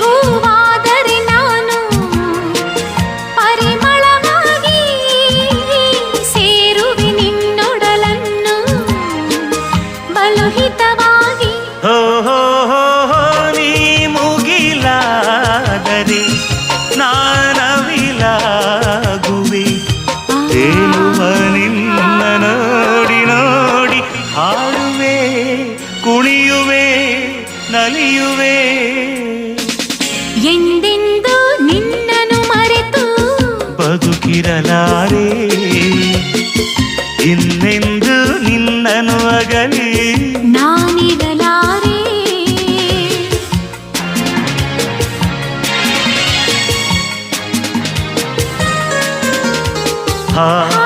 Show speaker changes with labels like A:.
A: ಹೂವಾದರಿ ನಾನು ಪರಿಮಳಿ ಸೇರುವಿ ನಿಮ್ಮೊಡಲನ್ನು ಬಲುಹಿತವಾಗಿ
B: ಓಹೋ ಹೋ ಹೀ ಮುಗಿಲಾದರಿ ನಾನಾಗುವೆ
A: ದೇವರಿ
B: ನೋಡಿ ನೋಡಿ ಹಾವುವೆ ಕುಣಿಯುವೆ ನಲಿಯುವೆ ಇರಲಾರೆ ಇನ್ನೆಂದು ನಿನ್ನನು ಅಗಲಿ
A: ನಾನಿರಲಾರೆ
B: ಹಾ